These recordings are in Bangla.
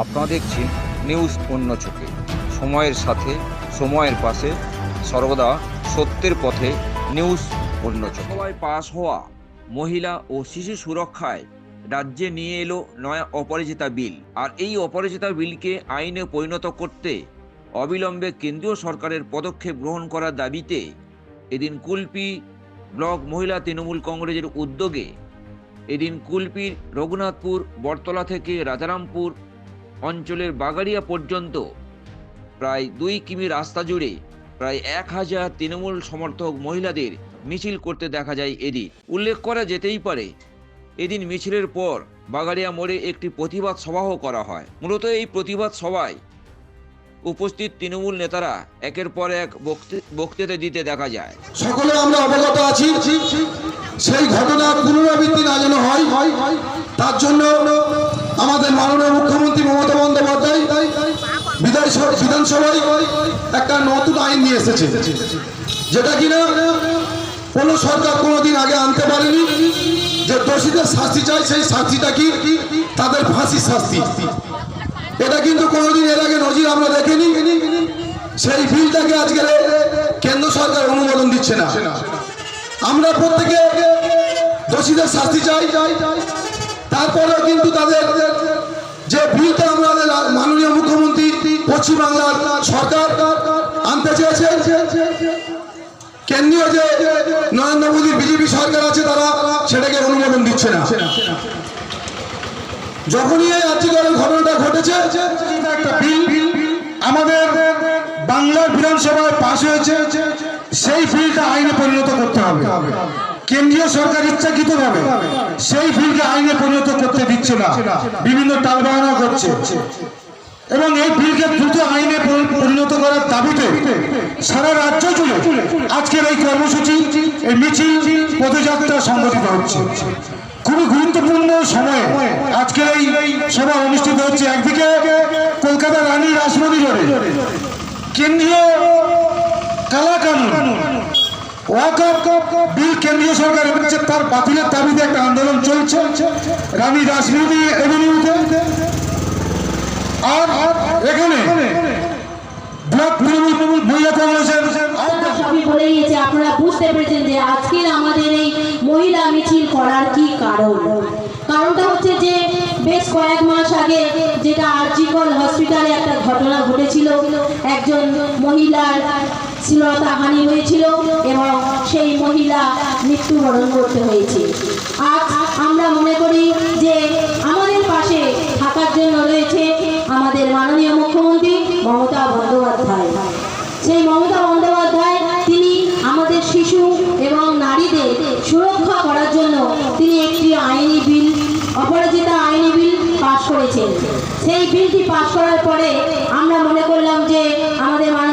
আপনারা দেখছেন নিউজ অন্য চোখে। সময়ের সাথে, সময়ের পাশে, সর্বদা সত্যের পথে নিউজ অন্য চোখ। পাশ হওয়া, মহিলা ও শিশু সুরক্ষায় রাজ্যে নিয়ে এলো নয়া অপরাজিতা বিল। আর এই অপরাজিতা বিলকে আইনে পরিণত করতে অবিলম্বে কেন্দ্রীয় সরকারের পদক্ষেপ গ্রহণ করার দাবিতে এদিন কুলপি ব্লক মহিলা তৃণমূল কংগ্রেসের উদ্যোগে এদিন কুলপির রঘুনাথপুর, বটতলা থেকে রাজারামপুর অঞ্চলের বাগাড়িয়া পর্যন্ত প্রায় দুই কিমি রাস্তা জুড়ে প্রায় এক হাজার তৃণমূল সমর্থক মহিলাদের মিছিল করতে দেখা যায় এদিন। উল্লেখ করা যেতেই পারে, এদিন মিছিলের পর বাগাড়িয়া মোড়ে একটি প্রতিবাদ সভাও করা হয়। মূলত এই প্রতিবাদ সভায় উপস্থিত তৃণমূল নেতারা একের পর এক বক্তৃ- বক্তৃতা দিতে দেখা যায়। সকলে আমরা অবগত আছি, সেই ঘটনা পুনরাবৃত্তি না যেন হয় তার জন্য আমাদের মাননীয় মুখ্যমন্ত্রী মমতা বন্দ্যোপাধ্যায় বিধানসভা বিধানসভায় একটা নতুন আইন নিয়ে এসেছে, যেটা কিনা কোনো সরকার কোনোদিন আগে আনতে পারেনি, যে দোষীদের শাস্তি চাই, সেই শাস্তিটা কি? তাদের ফাঁসির শাস্তি। এটা কিন্তু কোনোদিন এর আগে নজির আমরা দেখিনি। সেই বিলটাকে আজকে কেন্দ্র সরকার অনুমোদন দিচ্ছে না। আমরা প্রত্যেকে দোষীদের শাস্তি চাই। তারপরেও কিন্তু তাদের যে বিলটা আমাদের মাননীয় মুখ্যমন্ত্রী পশ্চিমবাংলার সরকার আনতে চেয়েছেন কেন্দ্রীয় যে নরেন্দ্র মোদীর বিজেপি সরকার আছে তারা সেটাকে অনুমোদন দিচ্ছে না। যখনই এই আর্যিকরণ ঘটনাটা ঘটেছে আমাদের বাংলার বিধানসভায় পাশ হয়েছে, সেই বিলটা আইনে পরিণত করতে হবে। কেন্দ্রীয় সরকার ইচ্ছাকৃতভাবে সেই বিলকে আইনে পরিণত করতে দিচ্ছে না। বিভিন্ন টালবাহানা করছে। এবং এই বিলকে দ্রুত আইনে পরিণত করার দাবিতে সারা রাজ্য জুড়ে আজকের এই কর্মসূচি, এই মিছিল, পদযাত্রা সংগঠিত হচ্ছে। খুবই গুরুত্বপূর্ণ সময়ে আজকের এই সভা অনুষ্ঠিত হচ্ছে একদিকে কলকাতা রানী রাসমণি কেন্দ্রীয় কালা কানুন বিল কেন্দ্রীয় সরকার এনেছে তার বাতিলের দাবিতে একটা আন্দোলন চলছে। রানী রাসমণি এভিনিউতে আর এখানে ব্লক তৃণমূল গিয়েছে আপনারা বুঝতে পেরেছেন যে আজকের আমাদের এই মহিলা মিছিল করার কি কারণ? কারণটা হচ্ছে যে বেশ কয়েক মাস আগে যেটা আরজিকল হসপিটালে একটা ঘটনা ঘটেছিল, একজন মহিলার শ্লীলতাহানি হয়েছিল এবং সেই মহিলা মৃত্যুবরণ করতে হয়েছে। আজ আমরা মনে করি যে আমাদের পাশে থাকার জন্য রয়েছে আমাদের মাননীয় মুখ্যমন্ত্রী মমতা বন্দ্যোপাধ্যায়। সেই মমতা বন্দ্যোপাধ্যায় তিনি আমাদের শিশু এবং নারীদের সুরক্ষা করার জন্য তিনি একটি আইনি বিল, অপরাজিতা আইনি বিল পাশ করেছেন। সেই বিলটি পাশ করার পরে আমরা মনে করলাম যে আমাদের মাননীয়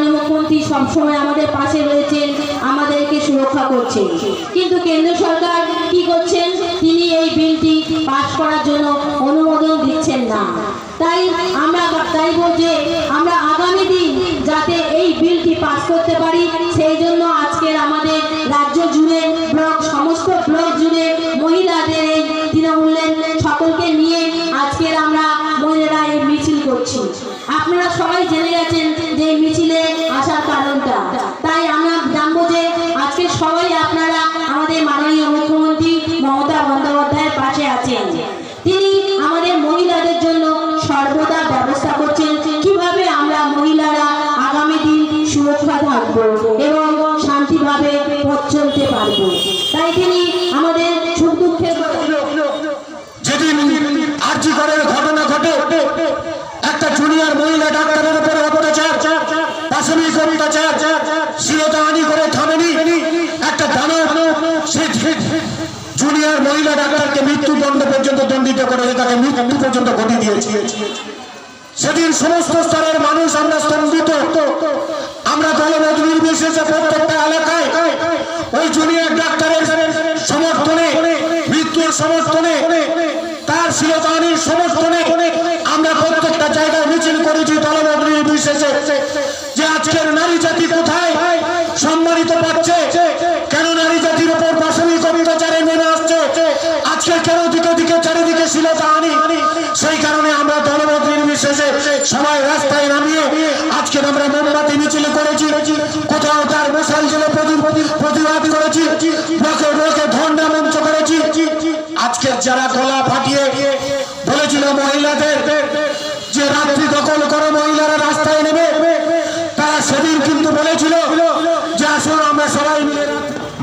সবসময় আমাদের পাশে রয়েছেন, আমাদেরকে সুরক্ষা করছেন। কিন্তু কেন্দ্র সরকার কি করছেন? তিনি এই বিলটি পাশ করার জন্য অনুমোদন দিচ্ছেন না। তাই আমরা চাইব যে আমরা আগামী দিন যাতে এই বিলটি পাশ করতে পারি, সেই জন্য আজকের আমাদের রাজ্য জুড়ে ব্লক, সমস্ত ব্লক জুড়ে জুনিয়র মহিলা ডাক্তারের উপরে অত্যাচার অত্যাচার করে থামেনি। একটা জুনিয়র মহিলা ডাক্তারকে পর্যন্ত দণ্ডিত তাকে মৃত্যু পর্যন্ত ঘটি দিয়েছে। সেদিন সমস্ত স্তরের মানুষ আমরা করেছি দলমত নির্বিশেষে যে আজকের নারী জাতি কোথায়? সম্মানিত পাচ্ছে। কেন নারী জাতির উপর পাশবিক অত্যাচারে নেমে আসছে? আজকে কেন দিকে দিকে চারিদিকে শিলতাহানি সেই কারণে আমরা দলমত নির্বিশেষে রাস্তায় নামিয়ে আজকে আমরা মোমবাতি মিছিল করেছি। কোথাও তার মশাল জেলে প্রতিবাদ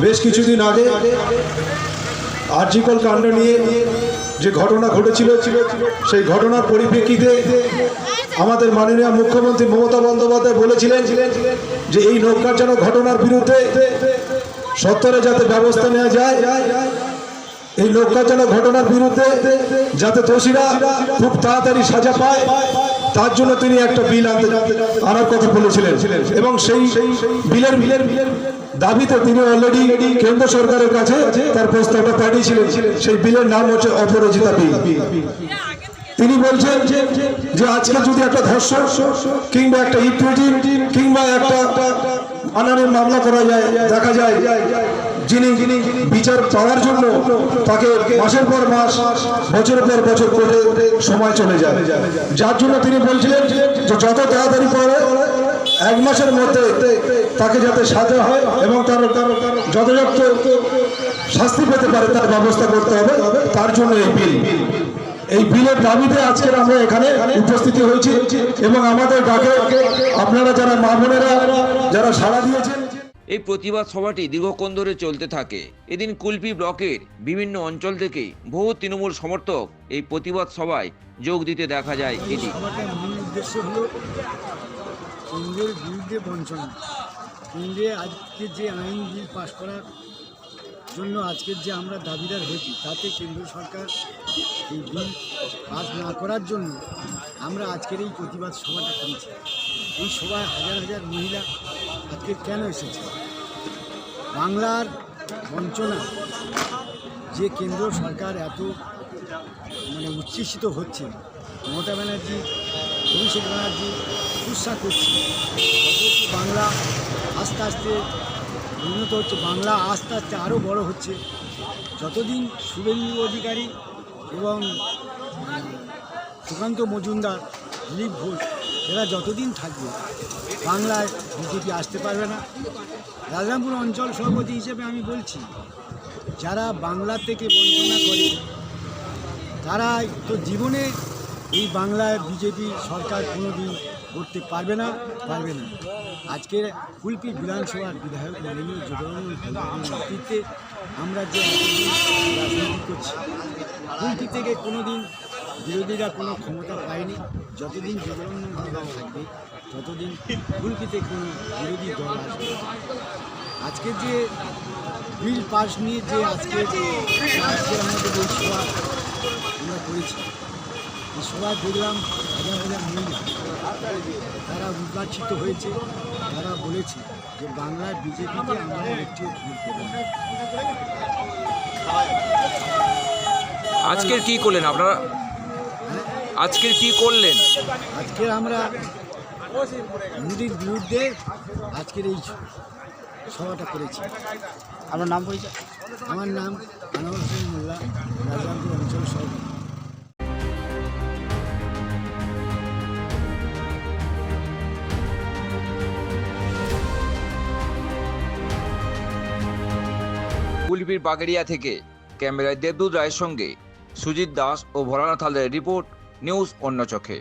বেশ কিছুদিন আগে আরজিকল কাণ্ড নিয়ে যে ঘটনা ঘটেছিল, সেই ঘটনার পরিপ্রেক্ষিতে আমাদের মাননীয় মুখ্যমন্ত্রী মমতা বন্দ্যোপাধ্যায় বলেছিলেন যে এই নৌকার ঘটনার বিরুদ্ধে সত্তরে যাতে ব্যবস্থা নেওয়া যায়, এই নৌকাচালক ঘটনার বিরুদ্ধে যাতে দোষীরা খুব তাড়াতাড়ি সাজা পায়, তার জন্য তিনি একটা বিল আনতে আনার কথা বলেছিলেন। এবং সেই বিলের বিলের বিলের দাবিতে তিনি অলরেডি কেন্দ্র সরকারের কাছে তার প্রস্তাবটা পাঠিয়েছিলেন। সেই বিলের নাম হচ্ছে অপরাজিতা বিল। তিনি বলছেন যে আজকে যদি একটা ধর্ষণ কিংবা একটা ইকুইটি কিংবা একটা আনানের মামলা করা যায়, দেখা যায়, যিনি বিচার পাওয়ার জন্য তাকে মাসের পর মাস, বছরের পর বছর করে সময় চলে যায়। যার জন্য তিনি বলছিলেন যে যত তাড়াতাড়ি পারে এক মাসের মধ্যে তাকে যাতে সাজা হয় এবং তার যথাযথ শাস্তি পেতে পারে তার ব্যবস্থা করতে হবে, তার জন্য এই বিল। এই বিলের দাবিতে আজকের আমরা এখানে উপস্থিতি হয়েছি এবং আমাদের ডাকে আপনারা যারা মা বোনেরা যারা সাড়া দিয়েছেন। এই প্রতিবাদ সভাটি দীর্ঘক্ষণ ধরে চলতে থাকে। এদিন কুলপি ব্লকের বিভিন্ন অঞ্চল থেকে বহু তৃণমূল সমর্থক এই প্রতিবাদ সভায় যোগ দিতে দেখা যায় এটি। কেন্দ্রের বিরুদ্ধে বঞ্চনা। কেন্দ্রে আজকে যে আইন বিল পাশ করার জন্য আজকের যে আমরা দাবিদার হয়েছি, তাতে কেন্দ্র সরকার এই বিল পাশ না করার জন্য আমরা আজকের এই প্রতিবাদ সভাটা করেছি। এই সভায় হাজার হাজার মহিলা আজকে কেন এসেছে? বাংলার বঞ্চনা যে কেন্দ্র সরকার এত মানে উচ্ছ্বসিত হচ্ছে মমতা ব্যানার্জি অভিষেক ব্যানার্জি উৎসাহ করছে বাংলা আস্তে আস্তে উন্নত হচ্ছে, বাংলা আস্তে আস্তে আরও বড় হচ্ছে। যতদিন শুভেন্দু অধিকারী এবং সুকান্ত মজুমদার, দিলীপ ঘোষ, এরা যতদিন থাকবে, বাংলায় বিজেপি আসতে পারবে না। রাজরামপুর অঞ্চল সভাপতি হিসেবে আমি বলছি, যারা বাংলা থেকে বঞ্চনা করে, তারা তো জীবনে এই বাংলায় বিজেপি সরকার কোনো দিন করতে পারবে না পারবে না। আজকের কুলপি বিধানসভার বিধায়ক মাননীয় হালদারের নেতৃত্বে আমরা যে রাজনীতি করছি কুলপি থেকে কোনো দিন বিরোধীরা কোনো ক্ষমতা পায়নি। যতদিন হালদার থাকবে, ততদিন কুলপিতে কোনো বিরোধী দল আসবে আজকে যে বিল পাস নিয়ে যে আজকে আজকে আমাদের এই আমরা করেছি সভায় দেখলাম হাজার হাজার মহিলা তারা উদ্বাচিত হয়েছে তারা বলেছে যে বাংলায় বিজেপিকে আমরা না। আজকের কি করলেন আপনারা? আজকের কি করলেন? আজকে আমরা মোদির বিরুদ্ধে আজকের এই সভাটা করেছি। আপনার নাম পরিচয়? আমার নাম আনোয়ার হোসেন মোল্লা রাজাপুর অঞ্চল সভাপতি। কুলপির বাগেরিয়া থেকে। ক্যামেরায় দেবদূত রায়ের সঙ্গে সুজিত দাস ও ভোলানাথ হালদারের রিপোর্ট, নিউজ অন্য চোখে।